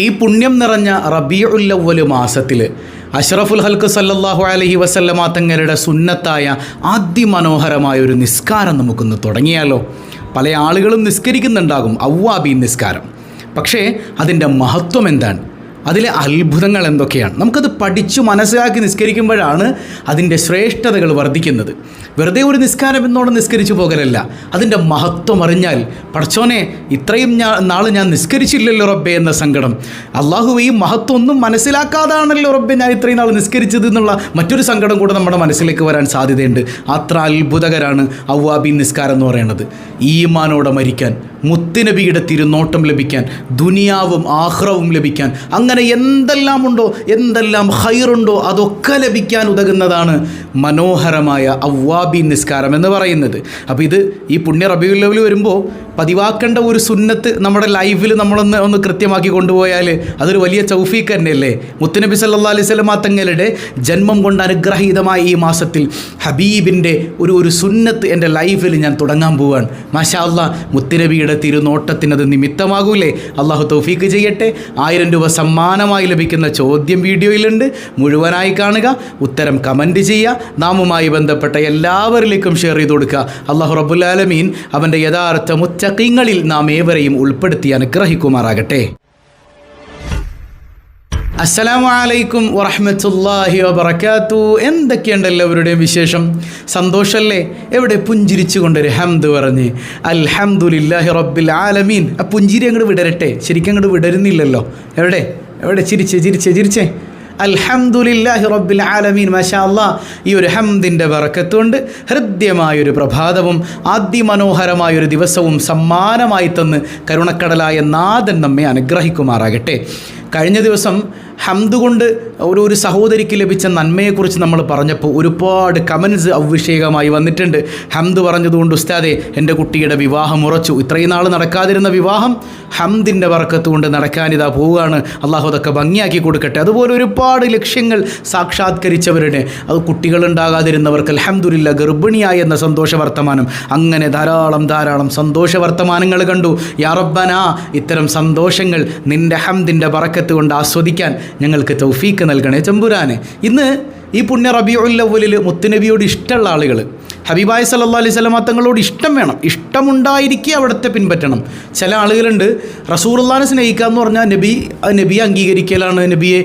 ഈ പുണ്യം നിറഞ്ഞ റബിയുല്ലവൽ മാസത്തിൽ അഷ്റഫുൽ ഹൽക്ക് സല്ലാഹു അലഹി വസല്ലമ തങ്ങളുടെ സുന്നത്തായ അതിമനോഹരമായ ഒരു നിസ്കാരം നമുക്കൊന്ന് തുടങ്ങിയാലോ? പല ആളുകളും നിസ്കരിക്കുന്നുണ്ടാകും അവ്വാബി നിസ്കാരം. പക്ഷേ അതിന്റെ മഹത്വം എന്താണ്? അതിലെ അത്ഭുതങ്ങൾ എന്തൊക്കെയാണ്? നമുക്കത് പഠിച്ചു മനസ്സിലാക്കി നിസ്കരിക്കുമ്പോഴാണ് അതിന്റെ ശ്രേഷ്ഠതകൾ വർദ്ധിക്കുന്നത്. വെറുതെ ഒരു നിസ്കാരം എന്നോട് നിസ്കരിച്ചു പോകലല്ല. അതിന്റെ മഹത്വം അറിഞ്ഞാൽ പടച്ചോനെ ഇത്രയും ഞാൻ നാൾ ഞാൻ നിസ്കരിച്ചില്ലല്ലോ റബ്ബെ എന്ന സങ്കടം. അള്ളാഹു ഈ മഹത്വം ഒന്നും മനസ്സിലാക്കാതാണല്ലോ റബ്ബെ ഞാൻ ഇത്രയും നാൾ നിസ്കരിച്ചത് എന്നുള്ള മറ്റൊരു സങ്കടം കൂടെ നമ്മുടെ മനസ്സിലേക്ക് വരാൻ സാധ്യതയുണ്ട്. അത്ര അത്ഭുതകരാണ് അവ്വാബി നിസ്കാരം എന്ന് പറയുന്നത്. ഈമാനോടെ മരിക്കാൻ മുത്തുനബിയുടെ തിരുനോട്ടം ലഭിക്കാൻ ദുനിയാവും ആഹ്റവും ലഭിക്കാൻ എന്തെല്ലാം ഉണ്ടോ എന്തെല്ലാം ഹൈറുണ്ടോ അതൊക്കെ ലഭിക്കാൻ ഉതകുന്നതാണ് മനോഹരമായ അവ്വാബി നിസ്കാരം എന്ന് പറയുന്നത്. അപ്പോൾ ഇത് ഈ പുണ്യ റബിയുല്ലവിൽ വരുമ്പോൾ പതിവാക്കേണ്ട ഒരു സുന്നത്ത് നമ്മുടെ ലൈഫിൽ നമ്മളൊന്ന് ഒന്ന് കൃത്യമാക്കി കൊണ്ടുപോയാൽ അതൊരു വലിയ ചൗഫീക്ക് തന്നെയല്ലേ? മുത്തുനബി സല്ലാ അലൈഹി സ്വലമാ തങ്ങളുടെ ജന്മം കൊണ്ട് അനുഗ്രഹീതമായ ഈ മാസത്തിൽ ഹബീബിന്റെ ഒരു ഒരു സുന്നത്ത് എന്റെ ലൈഫിൽ ഞാൻ തുടങ്ങാൻ പോവാണ്. മാഷാ അല്ലാ മുത്തുനബിയുടെ തിരുനോട്ടത്തിനത് നിമിത്തമാകൂലേ? അള്ളാഹു തൗഫീക്ക് ചെയ്യട്ടെ. ആയിരം രൂപ സമ്മാനമായി ലഭിക്കുന്ന ചോദ്യം വീഡിയോയിലുണ്ട്. മുഴുവനായി കാണുക. ഉത്തരം കമന്റ് ചെയ്യുക. നാമുമായി ബന്ധപ്പെട്ട എല്ലാവരിലേക്കും ഷെയർ ചെയ്ത് കൊടുക്കുക. അള്ളാഹു റബുലാലമീൻ അവന്റെ യഥാർത്ഥ മുത്തക്കിങ്ങളിൽ നാം ഏവരെയും ഉൾപ്പെടുത്തി അനുഗ്രഹിക്കുമാറാകട്ടെ. അസ്സലാമു അലൈക്കും വറഹ്മത്തുള്ളാഹി വബറകാത്തു. എന്തൊക്കെയുണ്ട് എല്ലാവരുടെയും വിശേഷം? സന്തോഷമല്ലേ എവിടെ പുഞ്ചിരിച്ചുകൊണ്ടൊരു ഹംദ് പറഞ്ഞ് അൽഹംദുലില്ലാഹി റബ്ബിൽ ആലമീൻ. ആ പുഞ്ചിരി അങ്ങോട്ട് വിടരട്ടെ. ശരിക്കും അങ്ങോട്ട് വിടരുന്നില്ലല്ലോ. എവിടെ? എവിടെ? ചിരിച്ചേ ചിരിച്ചേ ചിരിച്ചേ. അൽഹംദുലില്ലാഹി റബ്ബിൽ ആലമീൻ. മാഷാ ഈ ഒരു ഹംദിന്റെ വറക്കത്തുകൊണ്ട് ഹൃദ്യമായൊരു പ്രഭാതവും അതിമനോഹരമായൊരു ദിവസവും സമ്മാനമായി തന്ന് കരുണക്കടലായ നാഥൻ നമ്മെ അനുഗ്രഹിക്കുമാറാകട്ടെ. കഴിഞ്ഞ ദിവസം ഹംദ് കൊണ്ട് ഒരു ഒരു സഹോദരിക്ക് ലഭിച്ച നന്മയെക്കുറിച്ച് നമ്മൾ പറഞ്ഞപ്പോൾ ഒരുപാട് കമൻസ് അവിഷേകമായി വന്നിട്ടുണ്ട്. ഹംദ് പറഞ്ഞതുകൊണ്ട് ഉസ്താദെ എന്റെ കുട്ടിയുടെ വിവാഹം ഉറച്ചു. ഇത്രയും നാൾ നടക്കാതിരുന്ന വിവാഹം ഹംദിന്റെ വറക്കത്തുകൊണ്ട് നടക്കാനിതാ പോവുകയാണ്. അള്ളാഹു അതൊക്കെ ഭംഗിയാക്കി കൊടുക്കട്ടെ. അതുപോലെ ഒരുപാട് ലക്ഷ്യങ്ങൾ സാക്ഷാത്കരിച്ചവരുടെ. അത് കുട്ടികളുണ്ടാകാതിരുന്നവർക്ക് അലഹമുല്ല ഗർഭിണിയായ എന്ന സന്തോഷ വർത്തമാനം അങ്ങനെ ധാരാളം ധാരാളം സന്തോഷ വർത്തമാനങ്ങൾ കണ്ടു യാറബ്ബന ഇത്തരം സന്തോഷങ്ങൾ നിന്റെ ഹംദിന്റെ വറക്കത്ത് കൊണ്ട് ആസ്വദിക്കാൻ ഞങ്ങൾക്ക് തൗഫീക്ക് നൽകണേ. ചമ്പുരാനെ ഇന്ന് ഈ പുണ്യ റബിയുല്ലവലിൽ മുത്തുനബിയോട് ഇഷ്ടമുള്ള ആളുകൾ ഹബീബായ് സല്ലാ അലൈഹി സ്വലമ തങ്ങളോട് ഇഷ്ടം വേണം ഇഷ്ടമുണ്ടായിരിക്കുക അവിടുത്തെ പിൻപറ്റണം. ചില ആളുകളുണ്ട് റസൂറുല്ലാനെ സ്നേഹിക്കുക എന്ന് പറഞ്ഞാൽ നബി നബിയെ അംഗീകരിക്കലാണ് നബിയെ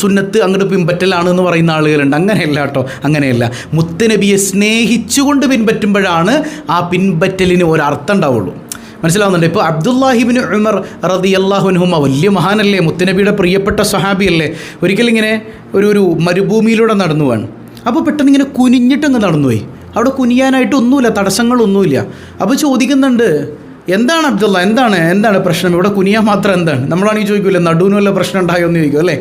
സുന്നത്ത് അങ്ങോട്ട് പിൻപറ്റലാണ് എന്ന് പറയുന്ന ആളുകളുണ്ട്. അങ്ങനെയല്ല കേട്ടോ അങ്ങനെയല്ല. മുത്തുനബിയെ സ്നേഹിച്ചുകൊണ്ട് പിൻപറ്റുമ്പോഴാണ് ആ പിൻപറ്റലിന് ഒരർത്ഥം ഉണ്ടാവുള്ളൂ. മനസ്സിലാവുന്നുണ്ട്. ഇപ്പോൾ അബ്ദുല്ലാഹിബിൻ ഉമർ റതി അള്ളാഹുനുഹുമ വലിയ മഹാനല്ലേ മുത്തനബിയുടെ പ്രിയപ്പെട്ട സഹാബിയല്ലേ ഒരിക്കലിങ്ങനെ ഒരു ഒരു മരുഭൂമിയിലൂടെ നടന്നു പോവാണ്. അപ്പോൾ പെട്ടെന്ന് ഇങ്ങനെ കുനിഞ്ഞിട്ടങ്ങ് നടന്നുപോയി അവിടെ കുനിയാനായിട്ട് ഒന്നുമില്ല തടസ്സങ്ങളൊന്നുമില്ല. അപ്പോൾ ചോദിക്കുന്നുണ്ട് എന്താണ് അബ്ദുള്ള എന്താണ് എന്താണ് പ്രശ്നം? ഇവിടെ കുനിയാൻ മാത്രം എന്താണ്? നമ്മളാണെങ്കിൽ ചോദിക്കില്ല നടുവിന് പ്രശ്നം ഉണ്ടായോ? എന്ന് ചോദിക്കും അല്ലേ?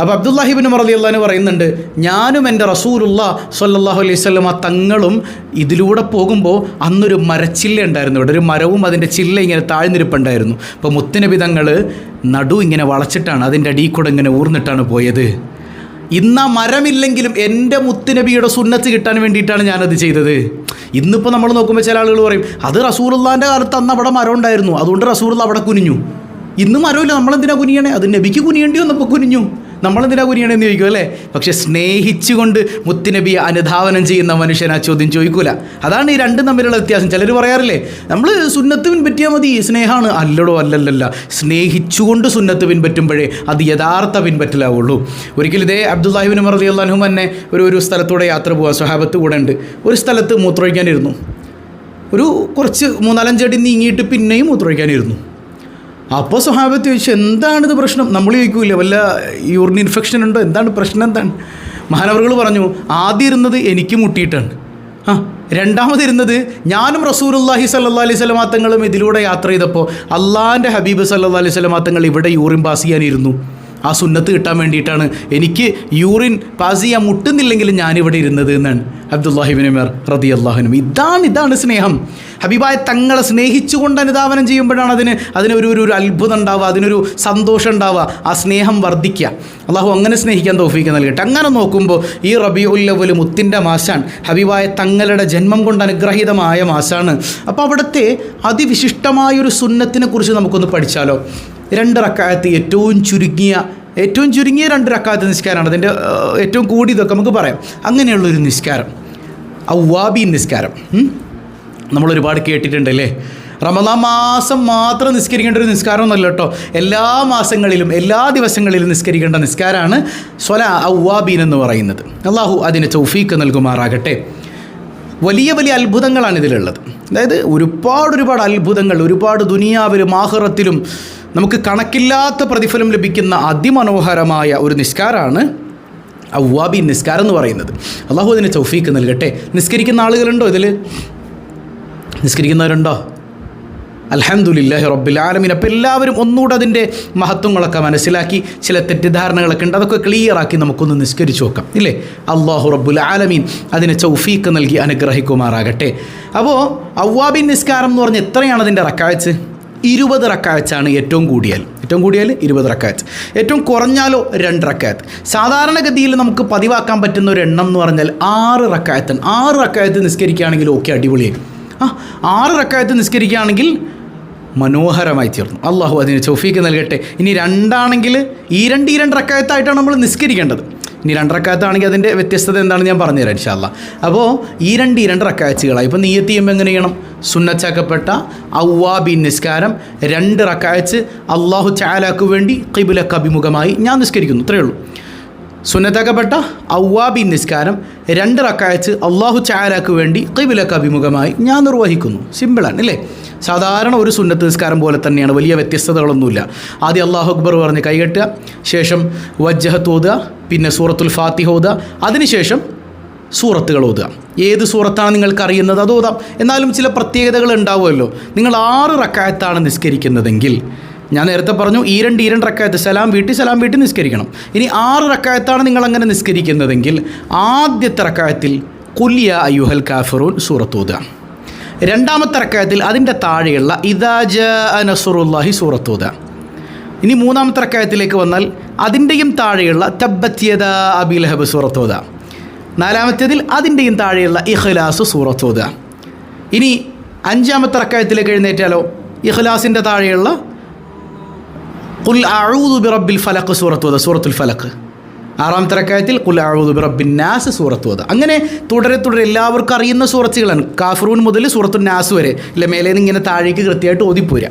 അപ്പോൾ അബ്ദുല്ലാഹിബിൻ മറലി പറയുന്നുണ്ട് ഞാനും എന്റെ റസൂലുള്ള സല്ലാഹു അലൈഹി സ്വലം തങ്ങളും ഇതിലൂടെ പോകുമ്പോൾ അന്നൊരു മരച്ചില്ല ഉണ്ടായിരുന്നു. ഇവിടെ ഒരു മരവും അതിന്റെ ചില്ല ഇങ്ങനെ താഴ്ന്നിരിപ്പുണ്ടായിരുന്നു. അപ്പോൾ മുത്തനബി തങ്ങൾ നടു ഇങ്ങനെ വളച്ചിട്ടാണ് അതിന്റെ അടിയിൽ കൂടെ ഇങ്ങനെ ഊർന്നിട്ടാണ് പോയത്. ഇന്ന് മരമില്ലെങ്കിലും എന്റെ മുത്തുനബിയുടെ സുന്നത്ത് കിട്ടാൻ വേണ്ടിയിട്ടാണ് ഞാനത് ചെയ്തത്. ഇന്നിപ്പോൾ നമ്മൾ നോക്കുമ്പോൾ ചില ആളുകൾ പറയും അത് റസൂറുള്ളാന്റെ കാലത്ത് അന്ന് അവിടെ മരം ഉണ്ടായിരുന്നു. അതുകൊണ്ട് റസൂറുള്ള അവിടെ കുനിഞ്ഞു. ഇന്ന് മരമില്ല. നമ്മളെന്തിനാ കുനിയണേ? അത് നബിക്ക് കുനിയേണ്ടി വന്നപ്പോൾ കുനിഞ്ഞു. നമ്മളെന്തിനാ കുരിയണെന്ന് ചോദിക്കും അല്ലേ? പക്ഷെ സ്നേഹിച്ചുകൊണ്ട് മുത്തുനബിയെ അനുധാവനം ചെയ്യുന്ന മനുഷ്യൻ ആ ചോദ്യം ചോദിക്കൂല. അതാണ് ഈ രണ്ടും തമ്മിലുള്ള വ്യത്യാസം. ചിലർ പറയാറില്ലേ നമ്മൾ സുന്നത്ത് പിൻപറ്റിയാൽ മതി സ്നേഹമാണ് അല്ലടോ അല്ലല്ലല്ല. സ്നേഹിച്ചുകൊണ്ട് സുന്നത്ത് പിൻപറ്റുമ്പോഴേ അത് യഥാർത്ഥ പിൻപറ്റലാവുള്ളൂ. ഒരിക്കലും ഇതേ അബ്ദുല്ലാഹിബിൻ മറദി അള്ളാഹു തന്നെ ഒരു ഒരു സ്ഥലത്തൂടെ യാത്ര പോകാൻ സ്വഹാബത്ത് കൂടെ ഉണ്ട്. ഒരു സ്ഥലത്ത് മൂത്രമൊഴിക്കാനിരുന്നു. ഒരു കുറച്ച് മൂന്നാലഞ്ചടി നീങ്ങിയിട്ട് പിന്നെയും മൂത്രമൊഴിക്കാനിരുന്നു. അപ്പോൾ സ്വഹാബത്ത് ചോദിച്ചു എന്താണിത് പ്രശ്നം? നമ്മൾ ചോദിക്കൂല വല്ല യൂറിൻ ഇൻഫെക്ഷൻ ഉണ്ടോ? എന്താണ് പ്രശ്നം? എന്താണ്? മഹാനവറുകൾ പറഞ്ഞു ആദ്യം ഇരുന്നത് എനിക്ക് മുട്ടിയിട്ടാണ്. ആ രണ്ടാമത് ഇരുന്നത് ഞാനും റസൂലുല്ലാഹി സല്ലാ അലൈഹി സ്വലമാ തങ്ങളും ഇതിലൂടെ യാത്ര ചെയ്തപ്പോൾ അള്ളാഹിന്റെ ഹബീബ് സല്ലാ അലൈഹി സ്വലമാത്തങ്ങൾ ഇവിടെ യൂറിൻ പാസ് ചെയ്യാനിരുന്നു. ആ സുന്നത്ത് കിട്ടാൻ വേണ്ടിയിട്ടാണ്. എനിക്ക് യൂറിൻ പാസ് ചെയ്യാൻ മുട്ടുന്നില്ലെങ്കിലും ഞാനിവിടെ ഇരുന്നത് എന്നാണ് അബ്ദുല്ലാഹിബിൻ ഉമർ റതി അള്ളാഹുനും ഇതാണ് ഇതാണ് സ്നേഹം. ഹബീബായ തങ്ങളെ സ്നേഹിച്ചുകൊണ്ട് അനുധാവനം ചെയ്യുമ്പോഴാണ് അതിന് അതിനൊരു ഒരു അത്ഭുതം ഉണ്ടാവുക അതിനൊരു സന്തോഷം ഉണ്ടാവുക. ആ സ്നേഹം വർദ്ധിക്കുക. അള്ളാഹു അങ്ങനെ സ്നേഹിക്കാൻ തോഫിക്ക് നൽകട്ടെ. അങ്ങനെ നോക്കുമ്പോൾ ഈ റബി ഉല്ലവൽ മുത്തിന്റെ മാസാണ്. ഹബീബായ തങ്ങളുടെ ജന്മം കൊണ്ട് അനുഗ്രഹീതമായ മാസാണ്. അപ്പോൾ അവിടുത്തെ അതിവിശിഷ്ടമായൊരു സുന്നത്തിനെ കുറിച്ച് നമുക്കൊന്ന് പഠിച്ചാലോ? രണ്ട് റക്കായത്ത് ഏറ്റവും ചുരുങ്ങിയ ഏറ്റവും ചുരുങ്ങിയ രണ്ട് റക്കായത്ത് നിസ്കാരമാണ്. അതിന്റെ ഏറ്റവും കൂടിയതൊക്കെ നമുക്ക് പറയാം. അങ്ങനെയുള്ളൊരു നിസ്കാരം. ഔവാബി നിസ്കാരം. നമ്മൾ ഒരുപാട് കേട്ടിട്ടുണ്ടല്ലേ? റമദാൻ മാസം മാത്രം നിസ്കരിക്കേണ്ട ഒരു നിസ്കാരമൊന്നുമല്ല കേട്ടോ. എല്ലാ മാസങ്ങളിലും എല്ലാ ദിവസങ്ങളിലും നിസ്കരിക്കേണ്ട നിസ്കാരമാണ് സ്വല ഔവാബീൻ എന്ന് പറയുന്നത്. അള്ളാഹു അതിന് ചൗഫീക്ക് നൽകുമാറാകട്ടെ. വലിയ വലിയ അത്ഭുതങ്ങളാണ് ഇതിലുള്ളത്. അതായത് ഒരുപാട് ഒരുപാട് അത്ഭുതങ്ങൾ ഒരുപാട് ദുനിയാവിലും ആഹ്റത്തിലും നമുക്ക് കണക്കില്ലാത്ത പ്രതിഫലം ലഭിക്കുന്ന അതിമനോഹരമായ ഒരു നിസ്കാരമാണ് അവ്വാബി നിസ്കാരം എന്ന് പറയുന്നത്. അള്ളാഹു അതിനെ ചൗഫീക്ക് നൽകട്ടെ. നിസ്കരിക്കുന്ന ആളുകളുണ്ടോ ഇതിൽ നിസ്കരിക്കുന്നവരുണ്ടോ? അൽഹംദുലില്ലാഹി റബ്ബിൽ ആലമീൻ. അപ്പോൾ എല്ലാവരും ഒന്നുകൂടെ അതിന്റെ മഹത്വങ്ങളൊക്കെ മനസ്സിലാക്കി ചില തെറ്റിദ്ധാരണകളൊക്കെ ഉണ്ട്. അതൊക്കെ ക്ലിയറാക്കി നമുക്കൊന്ന് നിസ്കരിച്ചു നോക്കാം ഇല്ലേ? അള്ളാഹു റബ്ബുൽ ആലമീൻ അതിനെ ചൗഫീക്ക് നൽകി അനുഗ്രഹിക്കുമാറാകട്ടെ. അപ്പോൾ അവ്വാബിൻ നിസ്കാരം എന്ന് പറഞ്ഞാൽ എത്രയാണ് അതിന്റെ റക്കാഴ്ച ഇരുപത് റക്കാഴ്ചാണ് ഏറ്റവും കൂടിയാൽ. ഏറ്റവും കൂടിയാൽ ഇരുപത് റക്കാത്ത് ഏറ്റവും കുറഞ്ഞാലോ രണ്ട് റക്കാത്ത് സാധാരണഗതിയിൽ നമുക്ക് പതിവാക്കാൻ പറ്റുന്ന ഒരു എണ്ണം എന്ന് പറഞ്ഞാൽ ആറ് റക്കായത്തൻ ആറ് റക്കായത്ത് നിസ്കരിക്കുകയാണെങ്കിൽ ഓക്കെ അടിപൊളിയായി. ആ ആറ് റക്കായത്ത് നിസ്കരിക്കുകയാണെങ്കിൽ മനോഹരമായി തീർന്നു. അള്ളാഹു അതിന് ചൊഫീക്ക് നൽകട്ടെ. ഇനി രണ്ടാണെങ്കിൽ ഈ രണ്ട് ഈ രണ്ട് റക്കായത്തായിട്ടാണ് നമ്മൾ നിസ്കരിക്കേണ്ടത്. ഇനി രണ്ട് റക്കായത്താണെങ്കിൽ അതിന്റെ വ്യത്യസ്തത എന്താണെന്ന് ഞാൻ പറഞ്ഞുതരാം ഇൻഷാല്ല അപ്പോൾ ഈ രണ്ട് ഈ രണ്ട് റക്കാഴ്ചകളായി ഇപ്പോൾ നീയത്ത് ചെയ്യുമ്പോൾ എങ്ങനെ ചെയ്യണം? സുന്നച്ചാക്കപ്പെട്ട ഔവാബിൻ നിസ്കാരം രണ്ട് റക്കായച്ച് അള്ളാഹു ചാലാക്കു വേണ്ടി കിബിലക്ക് അഭിമുഖമായി ഞാൻ നിസ്കരിക്കുന്നു. ഇത്രയേ ഉള്ളൂ. സുന്നത്താക്കപ്പെട്ട ഔവാബി നിസ്കാരം രണ്ട് റക്കായച്ച് അള്ളാഹു ചായാലാക്ക് വേണ്ടി കൈവിലക്ക് അഭിമുഖമായി ഞാൻ നിർവഹിക്കുന്നു. സിമ്പിളാണ് അല്ലേ? സാധാരണ ഒരു സുന്നത്ത് നിസ്കാരം പോലെ തന്നെയാണ് വലിയ വ്യത്യസ്തതകളൊന്നുമില്ല. ആദ്യം അള്ളാഹു അക്ബർ പറഞ്ഞ് കൈകെട്ടുക ശേഷം വജ്ജഹത്ത് ഓതുക പിന്നെ സൂറത്തുൽ ഫാത്തിഹ ഓതുക അതിനുശേഷം സൂറത്തുകൾ ഓതുക. ഏത് സൂറത്താണ് നിങ്ങൾക്ക് അറിയുന്നത്? അത് ഓതാം. എന്നാലും ചില പ്രത്യേകതകൾ ഉണ്ടാവുമല്ലോ. നിങ്ങൾ ആറ് റക്കായത്താണ് നിസ്കരിക്കുന്നതെങ്കിൽ ഞാൻ നേരത്തെ പറഞ്ഞു ഈ രണ്ട് ഈ രണ്ട് റക്കായത്ത് സലാം വീട്ടി സലാം വീട്ടി നിസ്കരിക്കണം. ഇനി ആറ് റക്കായത്താണ് നിങ്ങൾ അങ്ങനെ നിസ്കരിക്കുന്നതെങ്കിൽ ആദ്യത്തെ റക്കായത്തിൽ കുല്യ അയ്യുഹൽ കാഫറൂൻ സൂറത്തൂത രണ്ടാമത്തെ റക്കായത്തിൽ അതിന്റെ താഴെയുള്ള ഇദാജ നസുറുല്ലാഹി സൂറത്തൂത ഇനി മൂന്നാമത്തെ റക്കായത്തിലേക്ക് വന്നാൽ അതിന്റെയും താഴെയുള്ള തബ്ബത്യത അബി ലഹബ് സൂറത്തൂത നാലാമത്തേതിൽ അതിന്റെയും താഴെയുള്ള ഇഖ്ലാസ് സൂറത്തൂത ഇനി അഞ്ചാമത്തെ റക്കായത്തിലേക്ക് എഴുന്നേറ്റാലോ? ഇഖ്ലാസിന്റെ താഴെയുള്ള കുൽ അഊദു ബിറബ്ബിൽ ഫലഖ് സൂറത്ത് ഓതുക സൂറത്തുൽ ഫലഖ് ആറാമത്തെ റക്കായത്തിൽ കുൽ അഊദു ബിറബ്ബിൻ നാസ് സൂറത്ത് ഓതുക അങ്ങനെ തുടരെ തുടരെ എല്ലാവർക്കും അറിയുന്ന സൂറത്തുകളാണ്. കാഫറൂൻ മുതൽ സൂറത്തു നാസ് വരെ. ഇല്ല മേലെ നിന്ന് ഇങ്ങനെ താഴേക്ക് കൃത്യമായിട്ട് ഓതിപ്പോരുക.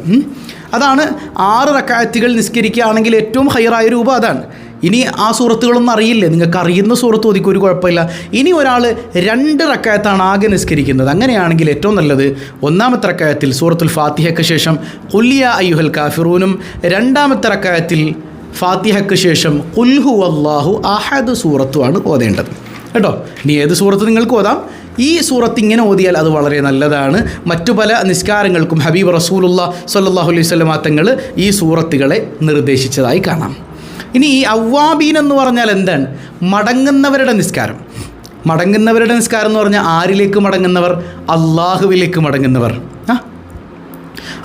അതാണ് ആറ് റക്കായത്തുകൾ നിസ്കരിക്കുകയാണെങ്കിൽ ഏറ്റവും ഹയറായ രൂപം അതാണ്. ഇനി ആ സൂറത്തുകളൊന്നും അറിയില്ലേ? നിങ്ങൾക്ക് അറിയുന്ന സൂറത്ത് ഒതുക്കി ഒരു കുഴപ്പമില്ല. ഇനി ഒരാൾ രണ്ട് റക്കായത്താണ് ആകെ നിസ്കരിക്കുന്നത്. അങ്ങനെയാണെങ്കിൽ ഏറ്റവും നല്ലത് ഒന്നാമത്തെ റക്കായത്തിൽ സൂറത്തുൽ ഫാത്തിഹയ്ക്ക് ശേഷം കുല്യ അയ്യുഹൽ കാഫിറൂനും രണ്ടാമത്തെ റക്കായത്തിൽ ഫാത്തിഹയ്ക്ക് ശേഷം കുൽഹു അള്ളാഹു അഹദ് സൂറത്തുമാണ് ഓതേണ്ടത്. കേട്ടോ? ഇനി ഏത് സൂറത്ത് നിങ്ങൾക്ക് ഓതാം? ഈ സൂറത്ത് ഇങ്ങനെ ഓതിയാൽ അത് വളരെ നല്ലതാണ്. മറ്റു പല നിസ്കാരങ്ങൾക്കും ഹബീബ് റസൂലുള്ള സല്ലാഹു അലൈഹി ഈ സൂറത്തുകളെ നിർദ്ദേശിച്ചതായി കാണാം. ഇനി ഈ അവ്വാബീൻ എന്ന് പറഞ്ഞാൽ എന്താണ്? മടങ്ങുന്നവരുടെ നിസ്കാരം. മടങ്ങുന്നവരുടെ നിസ്കാരം എന്ന് പറഞ്ഞാൽ ആരിലേക്ക് മടങ്ങുന്നവർ? അള്ളാഹുവിലേക്ക് മടങ്ങുന്നവർ. ആ?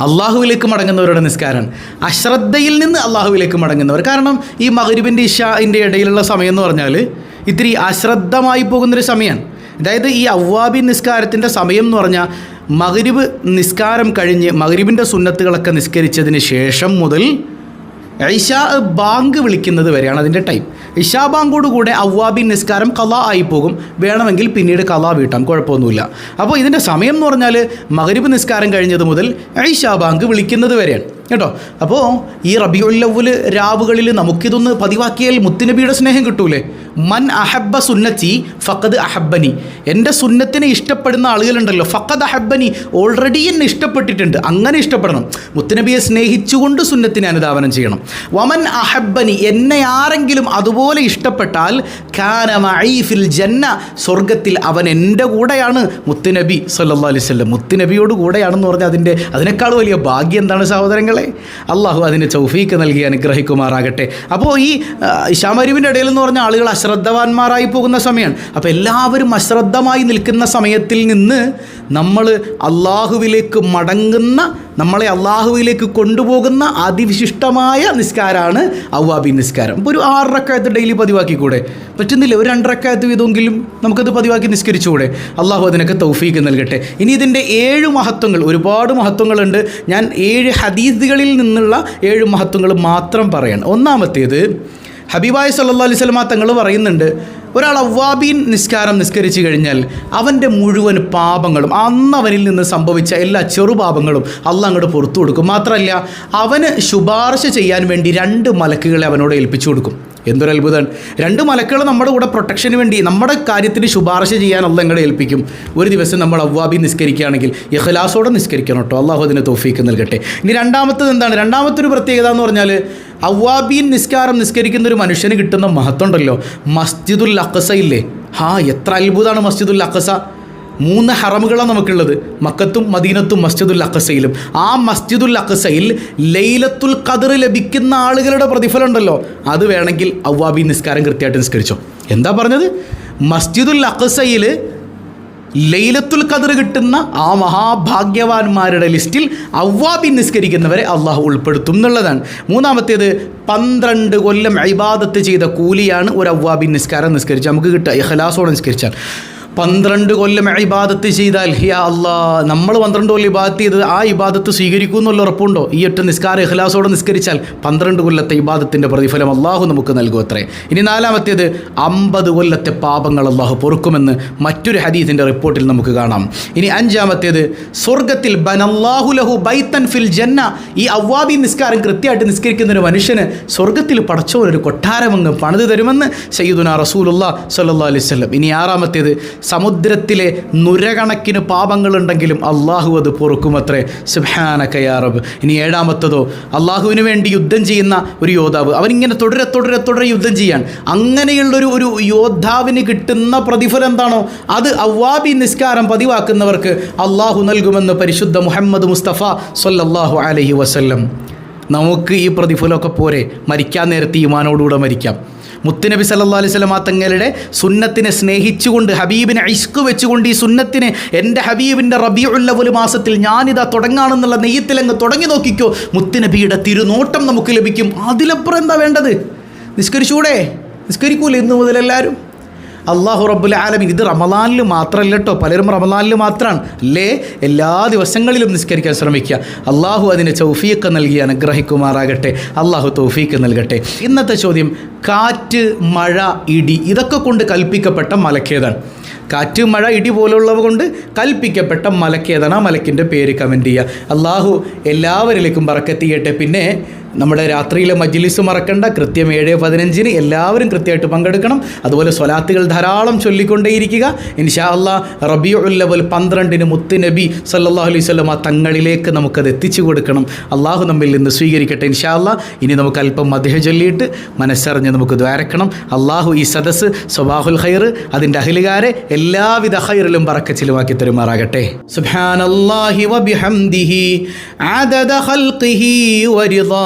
അള്ളാഹുവിലേക്ക് മടങ്ങുന്നവരുടെ നിസ്കാരമാണ് അശ്രദ്ധയിൽ നിന്ന് അള്ളാഹുവിലേക്ക് മടങ്ങുന്നവർ. കാരണം ഈ മഹരിബിന്റെ ഇഷാന്റെ ഇടയിലുള്ള സമയം എന്ന് പറഞ്ഞാൽ ഇത്തിരി അശ്രദ്ധമായി പോകുന്നൊരു സമയമാണ് അതായത് ഈ അവ്വാബി നിസ്കാരത്തിന്റെ സമയം എന്ന് പറഞ്ഞാൽ മഹരിബ് നിസ്കാരം കഴിഞ്ഞ് മഹരിബിന്റെ സുന്നത്തുകളൊക്കെ നിസ്കരിച്ചതിന് ശേഷം മുതൽ ഇഷാ ബാങ്ക് വിളിക്കുന്നത് വരെയാണ് അതിന്റെ ടൈം. ഇഷാ ബാങ്കോട് കൂടെ അവ്വാബി നിസ്കാരം കല ആയി പോകും. വേണമെങ്കിൽ പിന്നീട് കല വീട്ടാം. കുഴപ്പമൊന്നുമില്ല. അപ്പോൾ ഇതിന്റെ സമയം എന്ന് പറഞ്ഞാൽ മകരിബ് നിസ്കാരം കഴിഞ്ഞത് മുതൽ ഇഷാ ബാങ്ക് വിളിക്കുന്നത് വരെയാണ്. കേട്ടോ? അപ്പോൾ ഈ റബിയുല്ലവൽ രാവുകളിൽ നമുക്കിതൊന്ന് പതിവാക്കിയാൽ മുത്തുനബിയുടെ സ്നേഹം കിട്ടൂലേ? മൻ അഹബ്ബ സുന്നത്തി ഫക്കത് അഹബ്ബനി. എന്റെ സുന്നത്തിനെ ഇഷ്ടപ്പെടുന്ന ആളുകളുണ്ടല്ലോ ഫക്കത് അഹബ്ബനി ഓൾറെഡി എന്നെ ഇഷ്ടപ്പെട്ടിട്ടുണ്ട് അങ്ങനെ ഇഷ്ടപ്പെടണം. മുത്തുനബിയെ സ്നേഹിച്ചുകൊണ്ട് സുന്നത്തിനെ അനുധാവനം ചെയ്യണം. വമൻ അഹബ്ബനി എന്നെ ആരെങ്കിലും അതുപോലെ ഇഷ്ടപ്പെട്ടാൽ ഖാന മഈഫിൽ ജന്ന സ്വർഗത്തിൽ അവൻ എന്റെ കൂടെയാണ്. മുത്തുനബി സല്ലാ അലൈഹി സ്വല്ലം മുത്തുനബിയോട് കൂടെയാണെന്ന് പറഞ്ഞാൽ അതിന്റെ അതിനേക്കാൾ വലിയ ഭാഗ്യം എന്താണ് സഹോദരങ്ങളെ അള്ളാഹു അതിന് ചൗഫീക്ക് നൽകി അനുഗ്രഹിക്കുമാറാകട്ടെ. അപ്പോൾ ഈ ഇഷാമരിവിന്റെ ഇടയിൽ എന്ന് പറഞ്ഞ ആളുകൾ അശ്രദ്ധവാന്മാരായി പോകുന്ന സമയമാണ്. അപ്പോൾ എല്ലാവരും അശ്രദ്ധമായി നിൽക്കുന്ന സമയത്തിൽ നിന്ന് നമ്മൾ അള്ളാഹുവിലേക്ക് മടങ്ങുന്ന നമ്മളെ അള്ളാഹുവിലേക്ക് കൊണ്ടുപോകുന്ന അതിവിശിഷ്ടമായ നിസ്കാരമാണ് ഔവാബി നിസ്കാരം. ഇപ്പോൾ ഒരു ആറരക്കായത്ത് ഡെയിലി പതിവാക്കിക്കൂടെ? പറ്റുന്നില്ല ഒരു രണ്ടരക്കായത്ത് വീതമെങ്കിലും നമുക്കത് പതിവാക്കി നിസ്കരിച്ചുകൂടെ? അള്ളാഹു അതിനൊക്കെ തൗഫീക്ക് നൽകട്ടെ. ഇനി ഇതിന്റെ ഏഴ് മഹത്വങ്ങൾ ഒരുപാട് മഹത്വങ്ങളുണ്ട്. ഞാൻ ഏഴ് ഹദീസുകളിൽ നിന്നുള്ള ഏഴ് മഹത്വങ്ങൾ മാത്രം പറയണം. ഒന്നാമത്തേത് ഹബീബായ സല്ലാ അലൈഹി സ്വലമ തങ്ങൾ പറയുന്നുണ്ട് ഒരാൾ അവ്വാബീൻ നിസ്കാരം നിസ്കരിച്ചു കഴിഞ്ഞാൽ അവന്റെ മുഴുവൻ പാപങ്ങളും അന്ന് അവനിൽ നിന്ന് സംഭവിച്ച എല്ലാ ചെറുപാപങ്ങളും അള്ള അങ്ങോട്ട് പുറത്തു കൊടുക്കും. മാത്രമല്ല അവന് ശുപാർശ ചെയ്യാൻ വേണ്ടി രണ്ട് മലക്കുകളെ അവനോട് ഏൽപ്പിച്ചു കൊടുക്കും. എന്തൊരു അത്ഭുതമാണ് രണ്ട് മലക്കൾ നമ്മുടെ കൂടെ പ്രൊട്ടക്ഷന് വേണ്ടി നമ്മുടെ കാര്യത്തിന് ശുപാർശ ചെയ്യാൻ അല്ല നിങ്ങളെ ഏൽപ്പിക്കും. ഒരു ദിവസം നമ്മൾ അവ്വാബി നിസ്കരിക്കുകയാണെങ്കിൽ ഇഖലാസോടെ നിസ്കരിക്കണം കേട്ടോ. അള്ളാഹു അതിന് തോഫീക്ക് നൽകട്ടെ. ഇനി രണ്ടാമത്തത് എന്താണ്? രണ്ടാമത്തെ ഒരു പ്രത്യേകത എന്ന് പറഞ്ഞാൽ അവ്വാബീൻ നിസ്കാരം നിസ്കരിക്കുന്ന ഒരു മനുഷ്യന് കിട്ടുന്ന മഹത്വം ഉണ്ടല്ലോ. മസ്ജിദുൽ അക്കസ ഇല്ലേ? ഹാ എത്ര അത്ഭുതമാണ് മസ്ജിദുൽ അക്കസ മൂന്ന് ഹറമുകളാണ് നമുക്കുള്ളത്. മക്കത്തും മദീനത്തും മസ്ജിദുൽ അക്കസയിലും ആ മസ്ജിദുൽ അക്കസയിൽ ലൈലത്തുൽ ഖദർ ലഭിക്കുന്ന ആളുകളുടെ പ്രതിഫലം ഉണ്ടല്ലോ അത് വേണമെങ്കിൽ അവ്വാബി നിസ്കാരം കൃത്യമായിട്ട് നിസ്കരിച്ചോ. എന്താ പറഞ്ഞത്? മസ്ജിദുൽ അക്കസയിൽ ലൈലത്തുൽ ഖദർ കിട്ടുന്ന ആ മഹാഭാഗ്യവാന്മാരുടെ ലിസ്റ്റിൽ അവ്വാബി നിസ്കരിക്കുന്നവരെ അള്ളാഹു ഉൾപ്പെടുത്തും എന്നുള്ളതാണ്. മൂന്നാമത്തേത് പന്ത്രണ്ട് കൊല്ലം ഇബാദത്ത് ചെയ്ത കൂലിയാണ് ഒരു അവ്വാബി നിസ്കാരം നിസ്കരിച്ചാൽ നമുക്ക് കിട്ടുക. ഇഹലാസോടെ നിസ്കരിച്ചാൽ. പന്ത്രണ്ട് കൊല്ലം ഇബാദത്ത് ചെയ്താൽ ഹിയാ അള്ളാ നമ്മൾ പന്ത്രണ്ട് കൊല്ലം ഇബാദത്ത് ചെയ്തത് ആ ഇബാദത്ത് സ്വീകരിക്കും എന്നുള്ള ഉറപ്പുണ്ടോ? ഈ ഒറ്റ നിസ്കാരം ഇഖ്ലാസോടെ നിസ്കരിച്ചാൽ പന്ത്രണ്ട് കൊല്ലത്തെ ഇബാദത്തിന്റെ പ്രതിഫലം അള്ളാഹു നമുക്ക് നൽകും അത്രേ ഇനി നാലാമത്തേത് അമ്പത് കൊല്ലത്തെ പാപങ്ങൾ അള്ളാഹു പൊറുക്കുമെന്ന് മറ്റൊരു ഹദീസിന്റെ റിപ്പോർട്ടിൽ നമുക്ക് കാണാം. ഇനി അഞ്ചാമത്തേത് സ്വർഗത്തിൽ ബനല്ലാഹു ലഹു ബൈത്തൻ ഫിൽ ജന്ന ഈ അവ്വാബി നിസ്കാരം കൃത്യമായിട്ട് നിസ്കരിക്കുന്ന ഒരു മനുഷ്യന് സ്വർഗത്തിൽ പടച്ചോൻ ഒരു കൊട്ടാരമങ്ങ് പണിത് തരുമെന്ന് സയ്യിദുന റസൂലുള്ള സല്ലാ അലൈവല്ലം ഇനി ആറാമത്തേത് സമുദ്രത്തിലെ നുരകണക്കിന് പാപങ്ങളുണ്ടെങ്കിലും അള്ളാഹു അത് പൊറുക്കുമത്രേ. സുഹാന കയാറബ് ഇനി ഏഴാമത്തതോ അള്ളാഹുവിന് വേണ്ടി യുദ്ധം ചെയ്യുന്ന ഒരു യോദ്ധാവ്. അവനിങ്ങനെ തുടരെ തുടരെ തുടരെ യുദ്ധം ചെയ്യാൻ. അങ്ങനെയുള്ളൊരു ഒരു യോദ്ധാവിന് കിട്ടുന്ന പ്രതിഫലം എന്താണോ അത് അവ്വാബി നിസ്കാരം പതിവാക്കുന്നവർക്ക് അള്ളാഹു നൽകുമെന്ന് പരിശുദ്ധ മുഹമ്മദ് മുസ്തഫ സൊല്ലാഹു അലഹി വസല്ലം. നമുക്ക് ഈ പ്രതിഫലമൊക്കെ പോരെ. മരിക്കാൻ നേരത്തെ ഈമാനോടുകൂടെ മരിക്കാം. മുത്തുനബി സല്ലാ അലൈഹി സ്വലമാ തങ്ങളുടെ സുന്നത്തിനെ സ്നേഹിച്ചുകൊണ്ട് ഹബീബിനെ ഇഷ്ക് വെച്ചുകൊണ്ട് ഈ സുന്നത്തിനെ എന്റെ ഹബീബിന്റെ റബിയുള്ളവൽ മാസത്തിൽ ഞാനിതാ തുടങ്ങാണെന്നുള്ള നെയ്യത്തിലങ്ങ് തുടങ്ങി നോക്കിക്കോ. മുത്തുനബിയുടെ തിരുനോട്ടം നമുക്ക് ലഭിക്കും. അതിലപ്പുറം എന്താ വേണ്ടത്? നിസ്കരിച്ചൂടെ? നിസ്കരിക്കൂലേ ഇന്ന് മുതൽ എല്ലാവരും അള്ളാഹു റബ്ബുൽ ആലമീൻ. ഇത് റമദാനിൽ മാത്രമല്ല കേട്ടോ പലരും റമദാനിൽ മാത്രമാണ് അല്ലേ എല്ലാ ദിവസങ്ങളിലും നിസ്കരിക്കാൻ ശ്രമിക്കുക. അള്ളാഹു അതിന് ചൗഫീക്ക് നൽകി അനുഗ്രഹിക്കുമാറാകട്ടെ. അള്ളാഹു തൗഫീക്ക് നൽകട്ടെ. ഇന്നത്തെ ചോദ്യം കാറ്റ് മഴ ഇടി ഇതൊക്കെ കൊണ്ട് കൽപ്പിക്കപ്പെട്ട മലക്കേതാണ് കാറ്റ് മഴ ഇടി പോലുള്ളവ കൊണ്ട് കൽപ്പിക്കപ്പെട്ട മലക്കേതാണ് ആ മലക്കിന്റെ പേര് കമന്റ് ചെയ്യുക. അള്ളാഹു എല്ലാവരിലേക്കും പറക്കെത്തിയട്ടെ പിന്നെ നമ്മുടെ രാത്രിയിലെ മജ്ലിസ് മറക്കണ്ട കൃത്യം ഏഴ് പതിനഞ്ചിന് എല്ലാവരും കൃത്യമായിട്ട് പങ്കെടുക്കണം അതുപോലെ സ്വലാത്തുകൾ ധാരാളം ചൊല്ലിക്കൊണ്ടേയിരിക്കുക ഇൻഷാ അള്ളാ റബിയുല്ലവൽ പന്ത്രണ്ടിന് മുത്ത് നബി സല്ലാഹു അലൈഹി സ്വലം ആ തങ്ങളിലേക്ക് നമുക്കത് എത്തിച്ചു കൊടുക്കണം അള്ളാഹു നമ്മിൽ നിന്ന് സ്വീകരിക്കട്ടെ ഇൻഷാ അള്ളാ ഇനി നമുക്ക് അല്പം അദ്ദേഹം ചൊല്ലിയിട്ട് മനസ്സറിഞ്ഞ് നമുക്ക് ദ്വാരക്കണം അള്ളാഹു ഈ സദസ്സ് സ്വബാഹുൽ ഖൈർ അതിൻ്റെ അഹിലുകാരെ എല്ലാവിധ ഖൈറിലും പറക്കച്ചിലുമാക്കി തരുമാറാകട്ടെ സുബ്ഹാനല്ലാഹി വബിഹംദിഹി عدد خلقه ورضا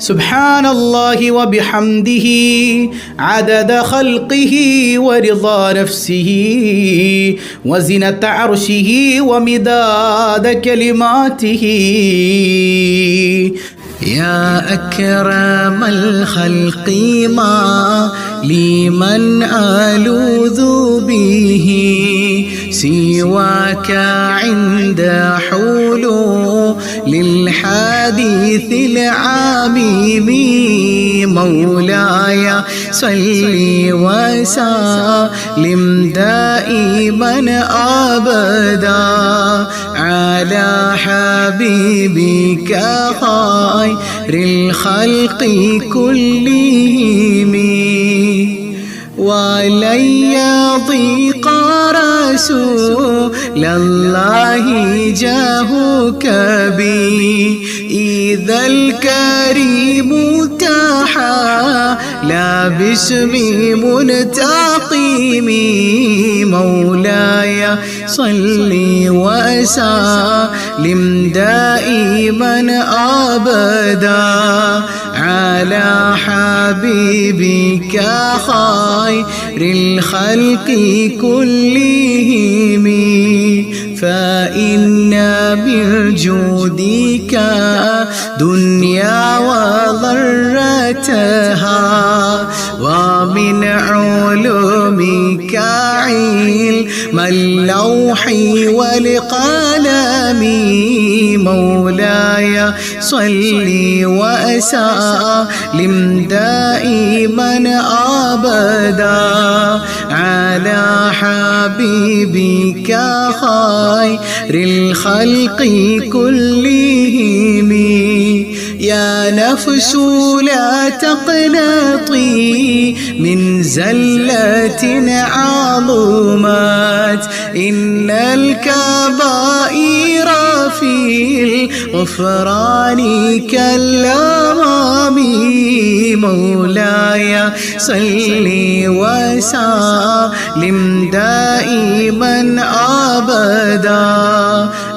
سبحان الله وبحمده عدد خلقه ورضا نفسه وزنة عرشه ومداد كلماته. يا أكرم الخلق ما لمن ألوذ به؟ سواك عند حلول للحديث العميم مولاي صل وسلم دائما أبدا على حبيبك خير الخلق كلهم. ولن يضيق رسول الله جاهك بي. إذا الكريم تحا لا باسم منتقم مولاي صل وسلم دائما أبدا على حبيبك خير الخلق كلهم. فإن من جودك دنيا وضرتها ومن علومك علم اللوح والقلم مولاي صل وسلم دائما أبدا على حبيبك خير الخلق كلهم يا نفس لا تقنطي من زلة عظمت إن الكبائر في الغفران كالأمام مولاي صل وسلم دائما أبدا.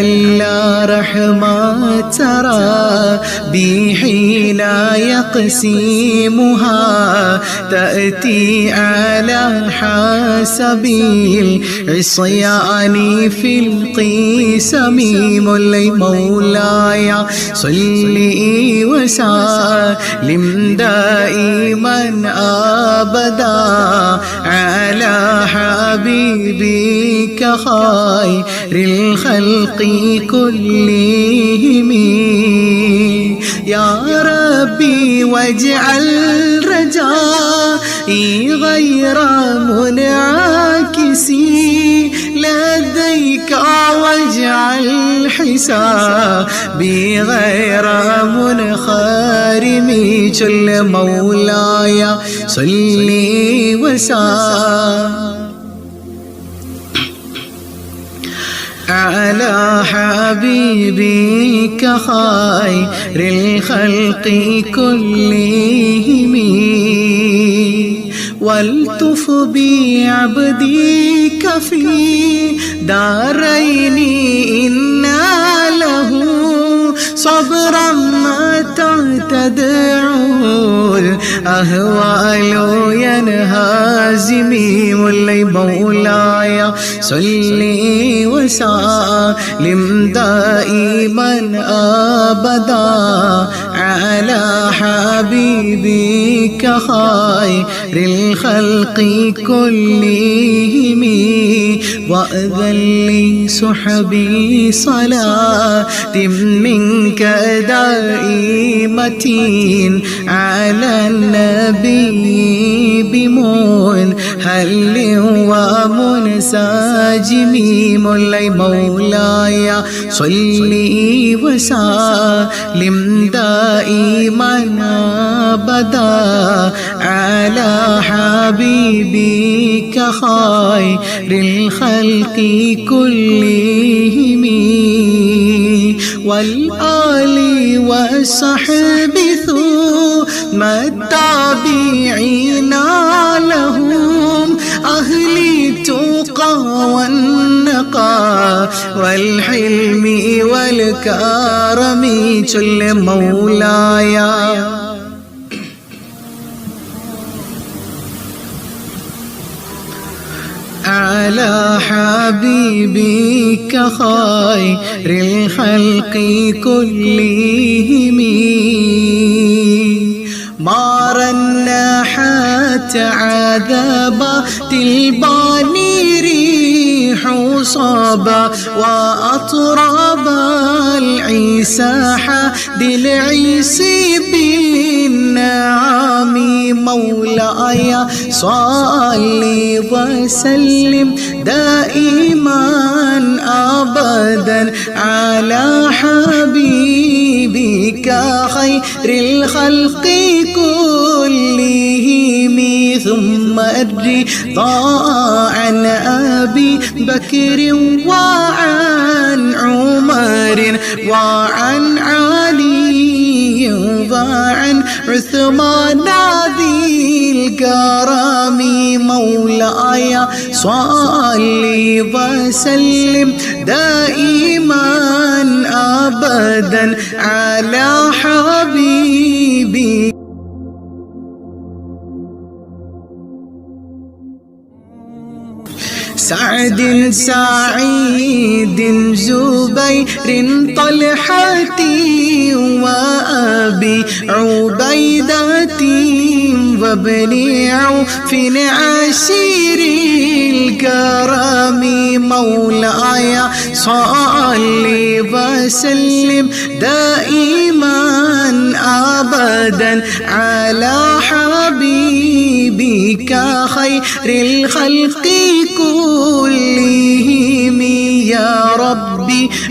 لعل رحمة ترى بي حين يقسمها تأتي على حسب العصيان في القسم مولاي مولاي صلي وسلم دائما أبدا على حبيبك خير الخلق كلهم. يا ربي واجعل رجائي غير منعكس. لديك واجعل حسابي غير منخرم. جل مولاي صلي وسلم. على حبيبك خير الخلق كلهم. والتف بعبدك في دارين إنا له صبرا متى تدعو الأهوال ينهزمي واللي مولاي صلي وسلم دائما أبدا على حبيبك خير الخلق كلهم. وأذن لي سحبي صلاة منك دائمة على النبي بمون هل ومنساجم مولاي مولاي صلي وسلم دائما أبدا على حبيبك خير الخلق كلهم. والآل والصحب ثم التابعين لهم. أهل التقى والنقى والحلم والكرم. جل مولاي. على حبيبك خير الخلق كلهم. ما رنحت عذابات الباني صبا وأطرب العيسى بالعيسي بالنعم مولاي صلي وسلم دائما أبدا على حبيبك خير الخلق كلهم. ثم الرضا عن أبي بكر وعن عمر وعن علي وعن عثمان ذي الكرم مولاي صل وسلم دائما ابدا على حبيبي. سعد سعيد زبير طلحة وأبي عبيدة وابن عوف عشير الكرم مولاي صل وسلم دائما أبدا على حبيبك خير الخلق كلهم يا ربي.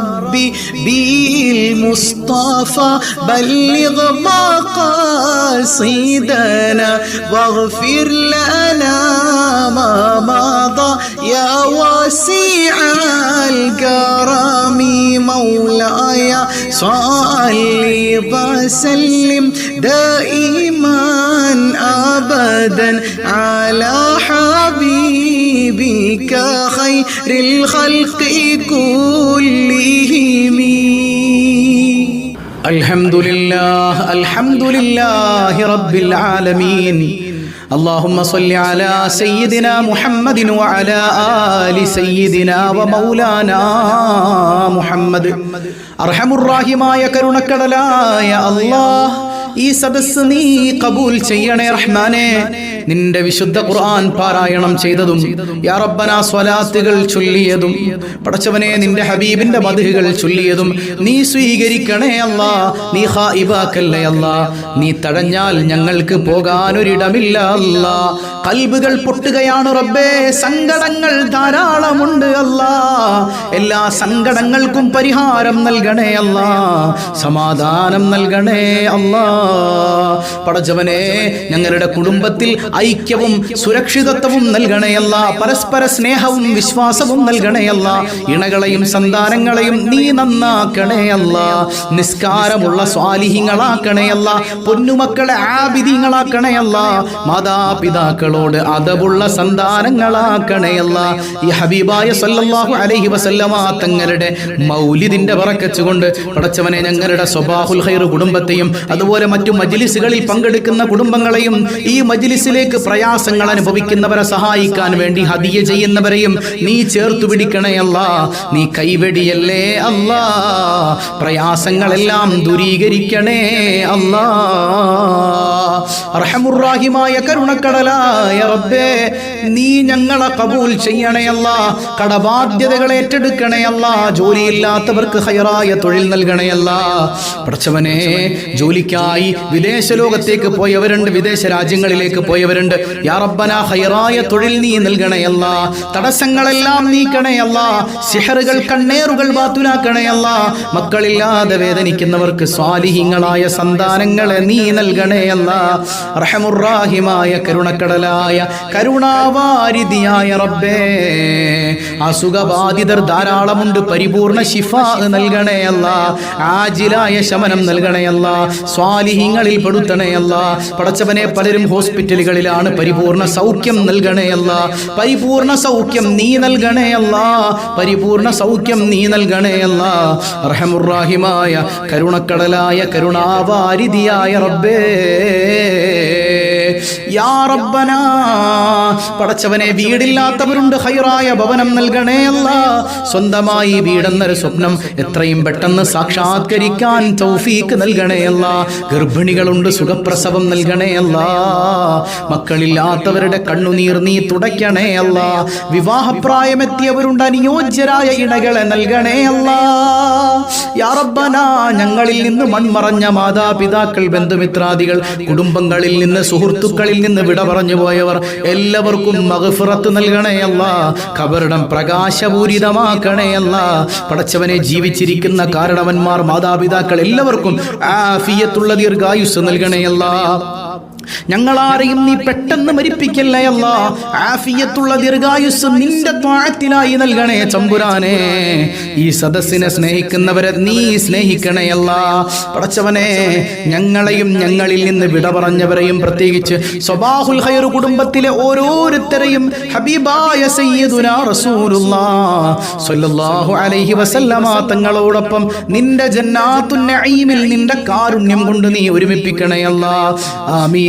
ربي بالمصطفى بلغ مقاصدنا واغفر لنا ما مضى يا واسع الكرم مولاي صل وسلم دائما ابدا على بك خير الخلق كلهم الحمد لله الحمد لله رب العالمين اللهم صل على سيدنا محمد وعلى آل سيدنا ومولانا محمد أرحم الراحمايا كرنك الله ഈ സദസ് നീ കബൂൽ ചെയ്യണേ റഹ്മാനെ. നിന്റെ വിശുദ്ധ ഖുർആൻ പാരായണം ചെയ്തതും യാ സ്വലാത്തുകൾ ചൊല്ലിയതും പടച്ചവനെ നിന്റെ ഹബീബിന്റെ മധുകൾ ചൊല്ലിയതും നീ സ്വീകരിക്കണേ അല്ലാ നീ ഹായിബാക്കല്ലേ അല്ലാ നീ തടഞ്ഞാൽ ഞങ്ങൾക്ക് പോകാനൊരിടമില്ല അല്ലാ. കൽബുകൾ പൊട്ടുകയാണ് റബ്ബേ സങ്കടങ്ങൾ ധാരാളമുണ്ട് അല്ല. എല്ലാ സങ്കടങ്ങൾക്കും പരിഹാരം നൽകണേ അല്ല സമാധാനം നൽകണേ അല്ലാ. പടച്ചവനെ ഞങ്ങളുടെ കുടുംബത്തിൽ ഐക്യവും സുരക്ഷിതത്വവും നൽകണയല്ല പരസ്പര സ്നേഹവും വിശ്വാസവും നൽകണയല്ല ഇണകളെയും സന്താനങ്ങളെയും നീ നന്നാക്കണയല്ല നിസ്കാരമുള്ള സ്വാലിഹിങ്ങളാക്കണയല്ല പൊന്നുമക്കളെ ആബിദിങ്ങളാക്കണയല്ല മാതാപിതാക്കളോട് അതവുള്ള സന്താനങ്ങളാക്കണയല്ല ഈ ഹബീബായ സല്ലല്ലാഹു അലൈഹി വസല്ലമ തങ്ങളുടെ മൗലിദിന്റെ പറക്കച്ചുകൊണ്ട് പടച്ചവനെ ഞങ്ങളുടെ സ്വബാഹുൽ ഖൈർ കുടുംബത്തെയും അതുപോലെ മറ്റു മജിലിസുകളിൽ പങ്കെടുക്കുന്ന കുടുംബങ്ങളെയും ഈ മജിലിസിലേക്ക് പ്രയാസങ്ങൾ അനുഭവിക്കുന്നവരെ സഹായിക്കാൻ വേണ്ടി ഹദിയ ചെയ്യുന്നവരെയും നീ ചേർത്തു പിടിക്കണയല്ല നീ കൈവെടിയല്ലേ അല്ല. പ്രയാസങ്ങളെല്ലാം ദൂരീകരിക്കണേ അല്ല. റഹമുറാഹിമായ കരുണക്കടലായ റബ്ബേ നീ ഞങ്ങളെ കബൂൽ ചെയ്യണയല്ല കടബാധ്യതകൾ ഏറ്റെടുക്കണയല്ല ജോലിയില്ലാത്തവർക്ക് ഹയറായ തൊഴിൽ നൽകണയല്ല പഠിച്ചവനെ ജോലിക്കായി വിദേശ ലോകത്തേക്ക് പോയവരുണ്ട് വിദേശ രാജ്യങ്ങളിലേക്ക് പോയവരുണ്ട്. യാ ഹയറായ തൊഴിൽ നീ നൽകണയല്ല തടസ്സങ്ങളെല്ലാം നീക്കണയല്ല സിഹറുകൾ കണ്ണേറുകൾ ബാത്തുലാക്കണയല്ല മക്കളില്ലാതെ വേദനിക്കുന്നവർക്ക് സ്വാലിഹിങ്ങളായ സന്താനങ്ങളെ നീ നൽകണയല്ല റഹമുറാഹിമായ കരുണക്കടലായ കരുണാവാരിതിയായ റബ്ബേ. അസുഖബാധിതർ ധാരാളമുണ്ട്. പരിപൂർണ ശിഫ നൽകണയല്ല ആജിലായ ശമനം നൽകണയല്ല സ്വാലിഹിങ്ങളിൽ പെടുത്തണയല്ല പടച്ചവനെ പലരും ഹോസ്പിറ്റലുകളിലാണ് പരിപൂർണ സൗഖ്യം നൽകണയല്ല പരിപൂർണ സൗഖ്യം നീ നൽകണയല്ല പരിപൂർണ സൗഖ്യം നീ നൽകണയല്ല റഹമുറാഹിമായ കരുണക്കടലായ കരുണാവാരിതിയായ റബ്ബേ. യാ റബ്ബനാ പടച്ചവനെ വീടില്ലാത്തവരുണ്ട് ഹൈറായ ഭവനം നൽകണേ അല്ല. സ്വന്തമായി വീടെന്നൊരു സ്വപ്നം എത്രയും പെട്ടെന്ന് സാക്ഷാത്കരിക്കാൻ തൗഫീക്ക് നൽകണേ അല്ല. ഗർഭിണികളുണ്ട് സുഖപ്രസവം നൽകണേ അല്ല. മക്കളില്ലാത്തവരുടെ കണ്ണുനീർ നീ തുടയ്ക്കണേ അല്ല. വിവാഹപ്രായമെത്തിയവരുണ്ട് അനുയോജ്യരായ ഇണകളെ നൽകണേ അല്ല. യാ റബ്ബനാ ഞങ്ങളിൽ നിന്ന് മൺമറഞ്ഞ മാതാപിതാക്കൾ ബന്ധുമിത്രാദികൾ കുടുംബങ്ങളിൽ നിന്ന് സുഹൃത്തുക്കളിൽ നിന്ന് വിട പറഞ്ഞു പോയവർ എല്ലാവർക്കും മഹഫിറത്ത് നൽകണേ അല്ല. കബറിടം പ്രകാശപൂരിതമാക്കണേ അല്ല. പടച്ചവനെ ജീവിച്ചിരിക്കുന്ന കാരണവന്മാർ മാതാപിതാക്കൾ എല്ലാവർക്കും ആഫിയത്തുള്ള ദീർഘായുസ് നൽകണേ അല്ല. ഞങ്ങളാരെയും നീ പെട്ടെന്ന് മരിപ്പിക്കല്ലേ അല്ല? ആഫിയത്തുള്ള ദീർഘായുസ് നിന്റെ ത്വാഴത്തിലായി നൽകണേ ചമ്പുരാനെ. ഈ സദസ്സിനെ സ്നേഹിക്കുന്നവരെ നീ സ്നേഹിക്കണേ അല്ല. പടച്ചവനെ ഞങ്ങളെയും ഞങ്ങളിൽ നിന്ന് വിട പറഞ്ഞവരെയും പ്രത്യേകിച്ച് സ്വബാഹുൽ ഹൈർ കുടുംബത്തിലെ ഓരോരുത്തരെയും ഹബീബായ സയ്യിദുനാ റസൂലുള്ളാ. സല്ലല്ലാഹു അലൈഹി വസല്ലമ തങ്ങളോടൊപ്പം നിന്റെ ജന്നാത്തുൻ നഈമിൽ നിന്റെ കാരുണ്യം കൊണ്ട് നീ ഒരുമിപ്പിക്കണേ അല്ലാ.